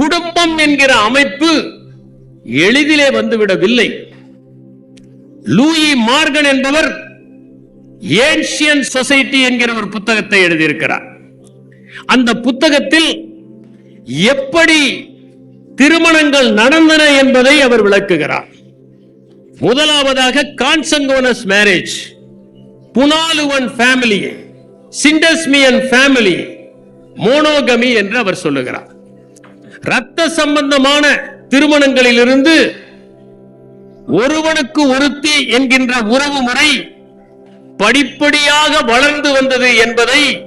குடும்பம் என்கிற அமைப்பு எளிதிலே வந்துவிடவில்லை. லூயி மார்கன் என்பவர் ஏன்ஷியன் சொசைட்டி என்கிற ஒரு புத்தகத்தை எழுதியிருக்கிறார். அந்த புத்தகத்தில் எப்படி திருமணங்கள் நடந்தன என்பதை அவர் விளக்குகிறார். முதலாவதாக consanguineous marriage punaluan family syndyasmian family monogamy என்று அவர் சொல்லுகிறார். ரத்த சம்பந்தமான திருமணங்களிலிருந்து ஒருவனுக்கு ஒருத்தி என்கின்ற உறவு முறை படிப்படியாக வளர்ந்து வந்தது என்பதை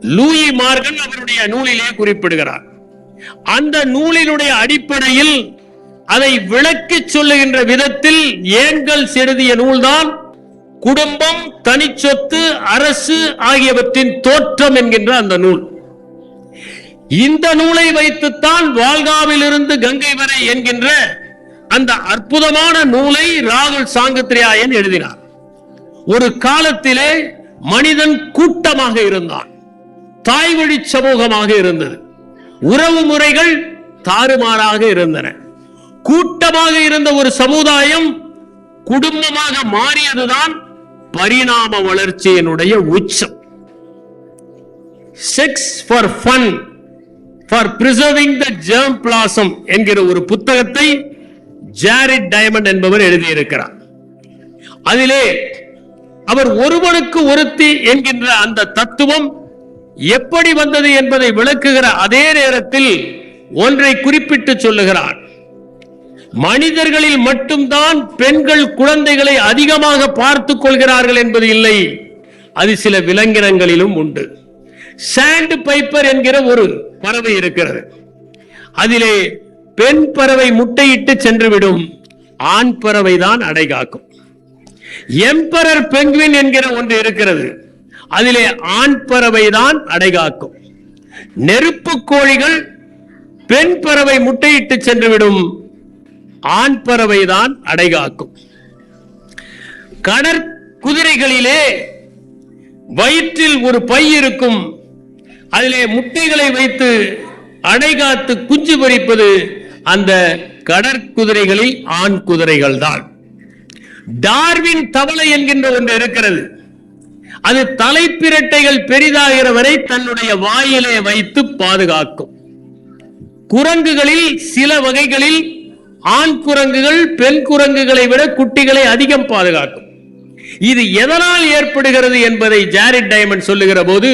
லூயி மார்கன் அவருடைய நூலிலே குறிப்பிடுகிறார். அந்த நூலினுடைய அடிப்படையில் அதை விளக்கிச் சொல்லுகின்ற விதத்தில் ஏங்கல் செழுதிய நூல்தான் குடும்பம் தனிச்சொத்து அரசு ஆகியவற்றின் தோற்றம் என்கின்ற அந்த நூல். இந்த நூலை வைத்துத்தான் வால்காவிலிருந்து கங்கை வரை என்கின்ற அந்த அற்புதமான நூலை ராகுல் சாங்கத்ரியாயன் எழுதினார். ஒரு காலத்திலே மனிதன் கூட்டமாக இருந்தான். தாய் வழி சமூகமாக இருந்தது. உறவு முறைகள் தாறுமாறாக இருந்தன. கூட்டமாக இருந்த ஒரு சமுதாயம் குடும்பமாக மாறியதுதான் பரிணாம வளர்ச்சியினுடைய உச்சம். Sex for fun for preserving the germ plasm என்கிற ஒரு புத்தகத்தை ஜாரிட் டயமண்ட் என்பவர் எழுதியிருக்கிறார். அதிலே அவர் ஒருவனுக்கு ஒருத்தி என்கின்ற அந்த தத்துவம் எப்படி வந்தது என்பதை விளக்குகிற அதே நேரத்தில் ஒன்றை குறிப்பிட்டு சொல்லுகிறார். மனிதர்களில் மட்டும்தான் பெண்கள் குழந்தைகளை அதிகமாக பார்த்துக் கொள்கிறார்கள் என்பது இல்லை. அது சில விலங்கினங்களிலும் உண்டு. சாண்ட் பைப்பர் என்கிற ஒரு பறவை இருக்கிறது. அதிலே பெண் பறவை முட்டையிட்டு சென்றுவிடும். ஆண் பறவை தான் அடைகாக்கும் எம்பரர் பெங்குவின் என்கிற ஒன்று இருக்கிறது. அதிலே ஆண் பறவை தான் அடைகாக்கும் நெருப்பு கோழிகள் பெண் பறவை முட்டையிட்டு சென்றுவிடும். ஆண் பறவை தான் அடைகாக்கும் கடற் குதிரைகளிலே வயிற்றில் ஒரு பை இருக்கும். அதிலே முட்டைகளை வைத்து அடைகாத்து குஞ்சு பறிப்பது அந்த கடற்குதிரைகளில் ஆண் குதிரைகள் தான் டார்வின் தவளை என்கின்ற ஒன்று இருக்கிறது. அது தலைப்பிரட்டைகள் பெரிதாகிற வரை தன்னுடைய வாயிலே வைத்து பாதுகாக்கும். குரங்குகளில் சில வகைகளில் ஆண் குரங்குகள் பெண் குரங்குகளை விட குட்டிகளை அதிகம் பாதுகாக்கும். இது எதனால் ஏற்படுகிறது என்பதை ஜாரிட் டைமண்ட் சொல்லுகிற போது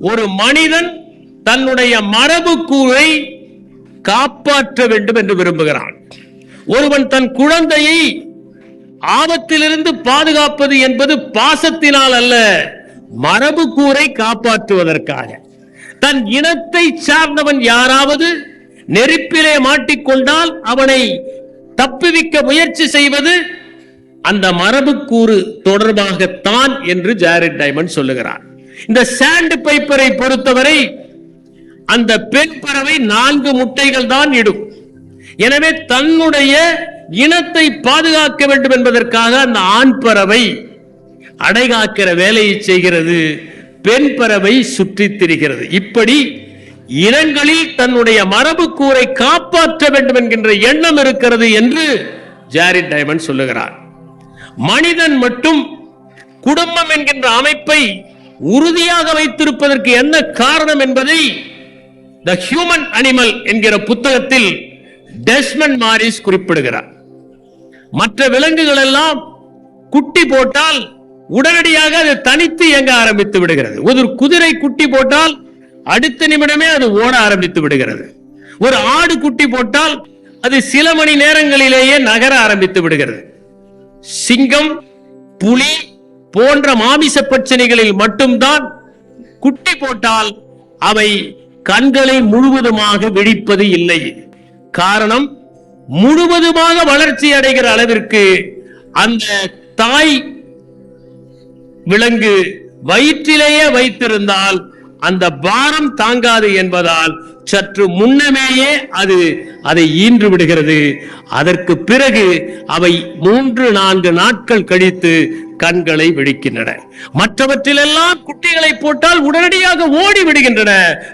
ஒரு மனிதன் தன்னுடைய மரபுக்கூரை காப்பாற்ற வேண்டும் என்று விரும்புகிறான். ஒருவன் தன் குழந்தையை ஆபத்திலிருந்து பாதுகாப்பது என்பது பாசத்தினால் அல்ல மரபுக்கூரை காப்பாற்றுவதற்காக. தன் இனத்தை சார்ந்தவன் யாராவது நெருப்பிலே மாட்டிக்கொண்டால் அவனை தப்புவிக்க முயற்சி செய்வது அந்த மரபுக்கூறு தொடர்பாகத்தான் என்று ஜாரட் டைமண்ட் சொல்லுகிறார். இந்த சாண்ட் பைப்பரை பொறுத்தவரை அந்த பெண் பறவை நான்கு முட்டைகள் தான் இடும். எனவே தன்னுடைய இனத்தை பாதுகாக்க வேண்டும் என்பதற்காக அந்த ஆண் பறவை அடைகாக்கிற வேலையை செய்கிறது பெண் பறவை சுற்றித் திரிகிறது. இப்படி இனங்களில் தன்னுடைய மரபு கூரை காப்பாற்ற வேண்டும் என்கின்ற எண்ணம் இருக்கிறது என்று ஜாரிட் டைமண்ட் சொல்லுகிறார். மனிதன் மட்டும் குடும்பம் என்கின்ற அமைப்பை உறுதியாக வைத்திருப்பதற்கு என்ன காரணம் என்பதை த ஹியூமன் அனிமல் என்கிற புத்தகத்தில் டெஸ்மன் மாரிஸ் குறிப்பிடுகிறார். மற்ற விலங்குகள் எல்லாம் குட்டி போட்டால் உடனடியாக அது தனித்து இயங்க ஆரம்பித்து விடுகிறது. ஒரு குதிரை குட்டி போட்டால் அடுத்த நிமிடமே அது ஓட ஆரம்பித்து விடுகிறது. ஒரு ஆடு குட்டி போட்டால் அது சில மணி நேரங்களிலேயே நகர ஆரம்பித்து விடுகிறது. சிங்கம் புலி போன்ற மாமிச பிரச்சனைகளில் மட்டும்தான் குட்டி போட்டால் அவை கண்களை முழுவதுமாக விழிப்பது இல்லை. காரணம் முழுவதுமாக வளர்ச்சி அடைகிற அளவிற்கு அந்த தாய் விலங்கு வயிற்றிலேயே வைத்திருந்தால் அந்த பாரம் தாங்காது என்பதால் சற்று முன்னமேயே அது அதை ஈன்று விடுகிறது. அதற்கு பிறகு அவை மூன்று நான்கு நாட்கள் கழித்து கண்களை வெடிக்கின்றன. மற்றவற்றிலெல்லாம் குட்டிகளை போட்டால் உடனடியாக ஓடி விடுகின்றன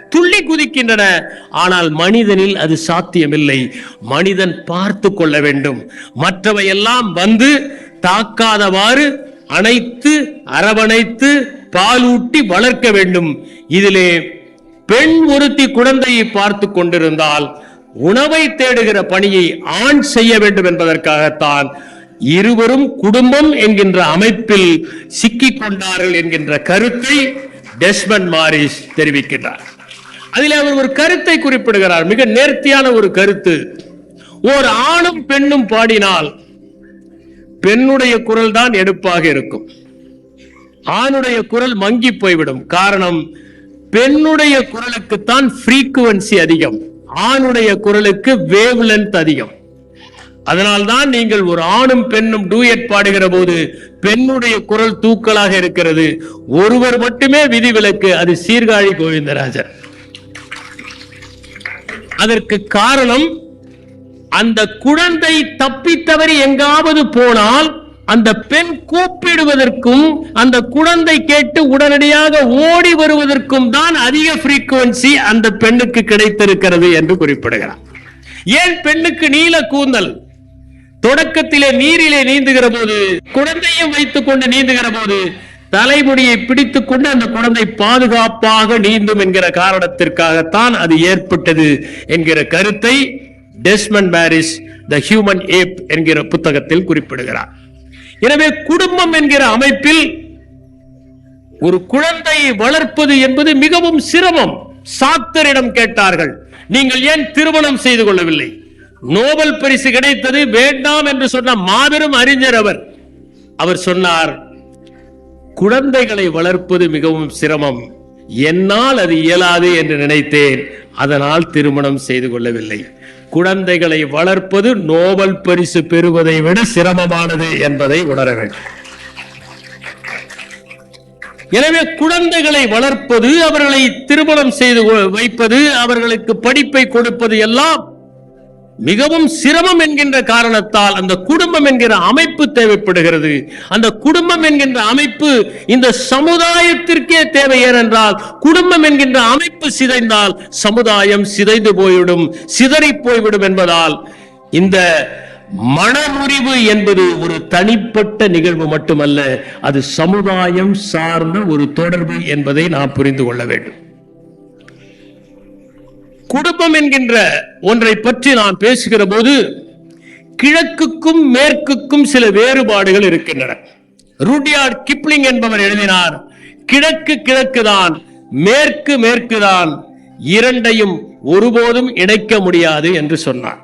துள்ளி குதிக்கின்றன. ஆனால் மனிதனில் அது சாத்தியமில்லை. மனிதன் பார்த்து கொள்ள வேண்டும். மற்றவையெல்லாம் வந்து தாக்காதவாறு அணைத்து அரவணைத்து பாலூட்டி வளர்க்க வேண்டும். இதிலே பெண் ஒருத்தி குழந்தையை பார்த்து கொண்டிருந்தால் உணவை தேடுகிற பணியை ஆண் செய்ய வேண்டும் என்பதற்காகத்தான் இருவரும் குடும்பம் என்கின்ற அமைப்பில் சிக்கிக் கொண்டார்கள் என்கின்ற கருத்தை டெஸ்மன் மாரிஸ் தெரிவிக்கின்றார். அதில் அவர் ஒரு கருத்தை குறிப்பிடுகிறார். மிக நேர்த்தியான ஒரு கருத்து. ஓர் ஆணும் பெண்ணும் பாடினால் பெண்ணுடைய குரல் தான் எடுப்பாக இருக்கும். ஆணுடைய குரல் மங்கி போய்விடும். காரணம் பெண்ணுடைய குரலுக்குத்தான் ஃப்ரீக்குவன்சி அதிகம். ஆணுடைய குரலுக்கு வேவ் லென்த் அதிகம். அதனால்தான் நீங்கள் ஒரு ஆணும் பெண்ணும் டூயட் பாடுகிற போது பெண்ணுடைய குரல் தூக்கலாக இருக்கிறது. ஒருவர் மட்டுமே விதிவிலக்கு அது சீர்காழி கோவிந்தராஜர். அதற்கு காரணம் அந்த குழந்தை தப்பித்தவறி எங்காவது போனால் அந்த பெண் கூப்பிடுவதற்கும் அந்த குழந்தை கேட்டு உடனடியாக ஓடி வருவதற்கும் தான் அதிக பிரீக்குவன்சி அந்த பெண்ணுக்கு கிடைத்திருக்கிறது என்று குறிப்பிடுகிறார். ஏன் பெண்ணுக்கு நீல கூந்தல்? தொடக்கத்திலே நீரிலே நீந்துகிற போது குழந்தையும் வைத்துக் கொண்டு நீந்துகிற போது தலைமுடியை பிடித்துக் கொண்டு அந்த குழந்தை பாதுகாப்பாக நீந்தும் என்கிற காரணத்திற்காகத்தான் அது ஏற்பட்டது என்கிற கருத்தை Desmond Morris the human ape என்கிற புத்தகத்தில் குறிப்பிடுகிறார். எனவே குடும்பம் என்கிற அமைப்பில் ஒரு குழந்தையை வளர்ப்பது என்பது மிகவும் சிரமம். சாத்தரிடம் கேட்டார்கள் நீங்கள் ஏன் திருமணம் செய்து கொள்ளவில்லை? நோபல் பரிசு கிடைத்தது வேண்டாம் என்று சொன்ன மாபெரும் அறிஞர் அவர். அவர் சொன்னார் குழந்தைகளை வளர்ப்பது மிகவும் சிரமம். என்னால் அது இயலாது என்று நினைத்தேன். அதனால் திருமணம் செய்து கொள்ளவில்லை. குழந்தைகளை வளர்ப்பது நோபல் பரிசு பெறுவதை விட சிரமமானது என்பதை உணர வேண்டும். எனவே குழந்தைகளை வளர்ப்பது அவர்களை திருமணம் செய்து வைப்பது அவர்களுக்கு படிப்பை கொடுப்பது எல்லாம் மிகவும் சிரமம் என்கின்ற காரணத்தால் அந்த குடும்பம் என்கிற அமைப்பு தேவைப்படுகிறது. அந்த குடும்பம் என்கின்ற அமைப்பு இந்த சமுதாயத்திற்கே தேவை ஏனென்றால் குடும்பம் என்கின்ற அமைப்பு சிதைந்தால் சமுதாயம் சிதைந்து போய்விடும் சிதறி போய்விடும் என்பதால் இந்த மனமுறிவு என்பது ஒரு தனிப்பட்ட நிகழ்வு மட்டுமல்ல அது சமுதாயம் சார்ந்த ஒரு தொடர்பு என்பதை நாம் புரிந்து கொள்ள வேண்டும். குடும்பம் என்கின்ற ஒன்றை பற்றி நாம் பேசுகிற போது கிழக்குக்கும் மேற்குக்கும் சில வேறுபாடுகள் இருக்கின்றன. ருடியார்ட் கிப்ளிங் என்பவர் எழுதினார் கிழக்கு கிழக்குதான் மேற்கு மேற்குதான் இரண்டையும் ஒருபோதும் இணைக்க முடியாது என்று சொன்னார்.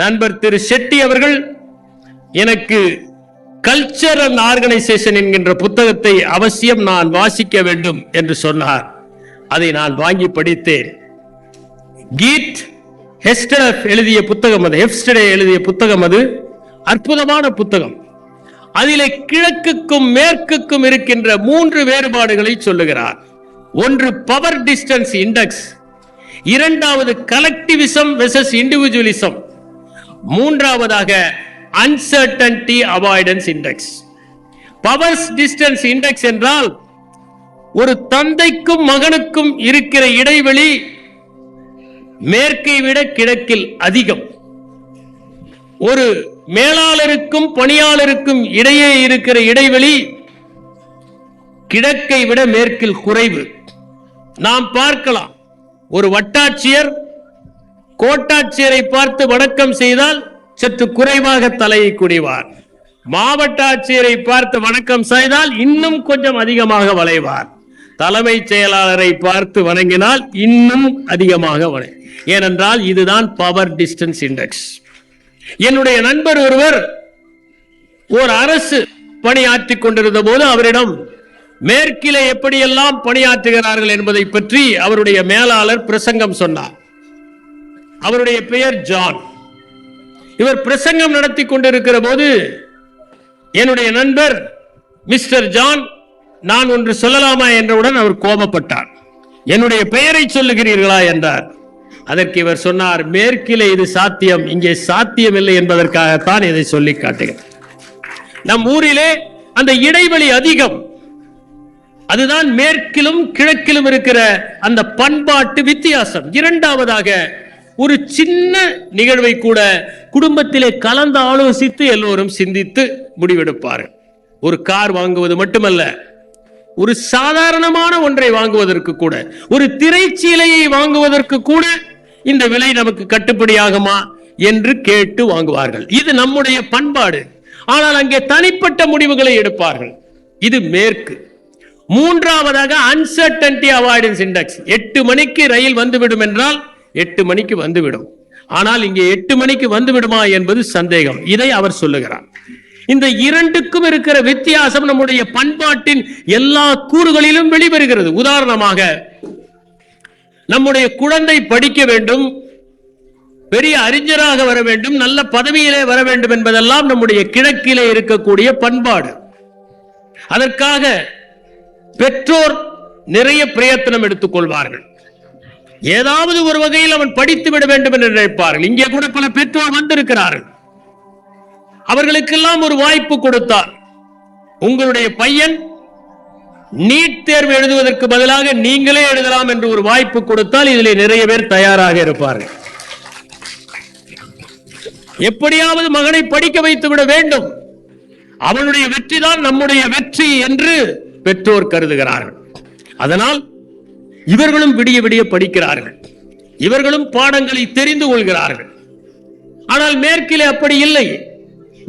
நண்பர் திரு செட்டி அவர்கள் எனக்கு கல்ச்சர் அண்ட் ஆர்கனைசேஷன் என்கின்ற புத்தகத்தை அவசியம் நான் வாசிக்க வேண்டும் என்று சொன்னார். அதை நான் வாங்கி படித்தேன். கீட் ஹெஸ்டர் எழுதிய புத்தகம் அது. ஹெப்ஸ்டே எழுதிய புத்தகம் அது. அற்புதமான புத்தகம். அதிலே கிழக்குக்கும் மேற்குக்கும் இருக்கின்ற மூன்று வேறுபாடுகளை சொல்லுகிறார். ஒன்று பவர் டிஸ்டன்ஸ் இண்டெக்ஸ் இரண்டாவது கலெக்டிவிசம் வெசஸ் இண்டிவிஜுவலிசம் மூன்றாவதாக uncertainty avoidance index power distance index என்றால் ஒரு தந்தைக்கும் மகனுக்கும் இருக்கிற இடைவெளி மேற்கை விட கிழக்கில் அதிகம். ஒரு மேலாளருக்கும் பணியாளருக்கும் இடையே இருக்கிற இடைவெளி கிழக்கை விட மேற்கில் குறைவு. நாம் பார்க்கலாம். ஒரு வட்டாட்சியர் கோட்டாட்சியரை பார்த்து வணக்கம் செய்தால் சற்று குறைவாக தலையை குடிவார் மாவட்ட ஆட்சியரை பார்த்து வணக்கம் செய்தால் இன்னும் கொஞ்சம் அதிகமாக வளைவார். தலைமைச் செயலாளரை பார்த்து வணங்கினால் இன்னும் அதிகமாக வளை ஏனென்றால் இதுதான் பவர் டிஸ்டன்ஸ் இண்டெக்ஸ் என்னுடைய நண்பர் ஒருவர் ஒரு அரசு பணியாற்றிக் கொண்டிருந்த போது அவரிடம் மேற்கிலே எப்படியெல்லாம் பணியாற்றுகிறார்கள் என்பதை பற்றி அவருடைய மேலாளர் பிரசங்கம் சொன்னார். அவருடைய பெயர் ஜான். இவர் பிரசங்கம் நடத்தி கொண்டிருக்கிற போது என்னுடைய நண்பர் மிஸ்டர் ஜான் நான் ஒன்று சொல்லலாமா என்றவுடன் அவர் கோபப்பட்டார். என்னுடைய பெயரை சொல்லுகிறீர்களா? என்றார். அதற்கு இவர் சொன்னார் மேற்கிலே இது சாத்தியம் இங்கே சாத்தியமில்லை என்பதற்காகத்தான் இதை சொல்லி காட்டுகிறேன். நம் ஊரிலே அந்த இடைவெளி அதிகம். அதுதான் மேற்கிலும் கிழக்கிலும் இருக்கிற அந்த பண்பாட்டு வித்தியாசம். இரண்டாவதாக ஒரு சின்ன நிகழ்வை கூட குடும்பத்திலே கலந்து ஆலோசித்து எல்லோரும் சிந்தித்து முடிவெடுப்பார்கள். ஒரு கார் வாங்குவது மட்டுமல்ல ஒரு சாதாரணமான ஒன்றை வாங்குவதற்கு கூட ஒரு திரைச்சீலையை வாங்குவதற்கு கூட இந்த விலை நமக்கு கட்டுப்படியாகுமா என்று கேட்டு வாங்குவார்கள். இது நம்முடைய பண்பாடு. ஆனால் அங்கே தனிப்பட்ட முடிவுகளை எடுப்பார்கள். இது மேற்கு. மூன்றாவதாக அன்சர்டன்டி அவாய்டன்ஸ் இண்டெக்ஸ் எட்டு மணிக்கு ரயில் வந்துவிடும் என்றால் எட்டு மணிக்கு வந்துவிடும். ஆனால் இங்கே எட்டு மணிக்கு வந்துவிடுமா என்பது சந்தேகம். இதை அவர் சொல்லுகிறார். இந்த இரண்டுக்கும் இருக்கிற வித்தியாசம் நம்முடைய பண்பாட்டின் எல்லா கூறுகளிலும் வெளிவருகிறது. உதாரணமாக நம்முடைய குழந்தை படிக்க வேண்டும் பெரிய அறிஞராக வர வேண்டும் நல்ல பதவியிலே வர வேண்டும் என்பதெல்லாம் நம்முடைய கிழக்கிலே இருக்கக்கூடிய பண்பாடு. அதற்காக பெற்றோர் நிறைய பிரயத்தனம் எடுத்துக் கொள்வார்கள். ஏதாவது ஒரு வகையில் அவன் படித்து விட வேண்டும் என்று நினைப்பார்கள். இங்கே கூட பல பெற்றோர் வந்திருக்கிறார்கள். அவர்களுக்கெல்லாம் ஒரு வாய்ப்பு கொடுத்தார். உங்களுடைய பையன் நீட் தேர்வு எழுதுவதற்கு பதிலாக நீங்களே எழுதலாம் என்று ஒரு வாய்ப்பு கொடுத்தால் இதிலே நிறைய பேர் தயாராக இருப்பார்கள். எப்படியாவது மகனை படிக்க வைத்து விட வேண்டும். அவனுடைய வெற்றி தான் நம்முடைய வெற்றி என்று பெற்றோர் கருதுகிறார்கள். அதனால் இவர்களும் விடிய விடிய படிக்கிறார்கள். இவர்களும் பாடங்களை தெரிந்து கொள்கிறார்கள். ஆனால் மேற்கிலே அப்படி இல்லை.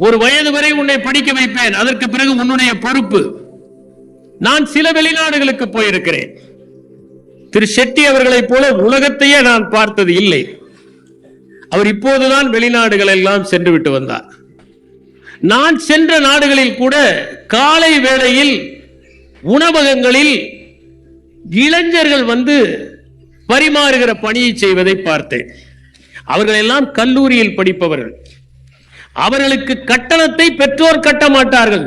ஒரு வயது வரை உன்னை படிக்க வைப்பேன். அதற்கு பிறகு உன்னுடைய பொறுப்பு. நான் சில வெளிநாடுகளுக்கு போயிருக்கிறேன். திரு ஷெட்டி அவர்களைப் போல உலகத்தையே நான் பார்த்தது இல்லை. அவர் இப்போதுதான் வெளிநாடுகள் எல்லாம் சென்று விட்டு வந்தார். நான் சென்ற நாடுகளில் கூட காலை வேளையில் உணவகங்களில் இளைஞர்கள் வந்து பரிமாறுகிற பணியை செய்வதை பார்த்தேன். அவர்கள் எல்லாம் கல்லூரியில் படிப்பவர்கள். அவர்களுக்கு கட்டணத்தை பெற்றோர் கட்ட மாட்டார்கள்.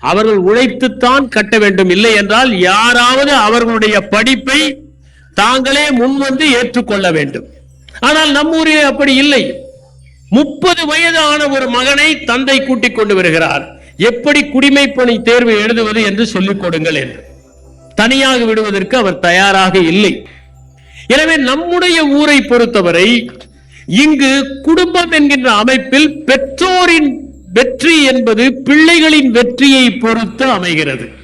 அவர்கள் உழைத்துத்தான் கட்ட வேண்டும். இல்லை என்றால் யாராவது அவர்களுடைய படிப்பை தாங்களே முன்வந்து ஏற்றுக்கொள்ள வேண்டும். ஆனால் நம்ம ஊரிலே அப்படி இல்லை. முப்பது வயதான ஒரு மகனை தந்தை கூட்டிக் கொண்டு வருகிறார். எப்படி குடிமைப்பணி தேர்வு எழுதுவது என்று சொல்லிக் கொடுங்கள் என்று. தனியாக விடுவதற்கு அவர் தயாராக இல்லை. எனவே நம்முடைய ஊரை பொறுத்தவரை இங்கு குடும்பம் என்கின்ற அமைப்பில் பெற்றோரின் வெற்றி என்பது பிள்ளைகளின் வெற்றியை பொறுத்து அமைகிறது.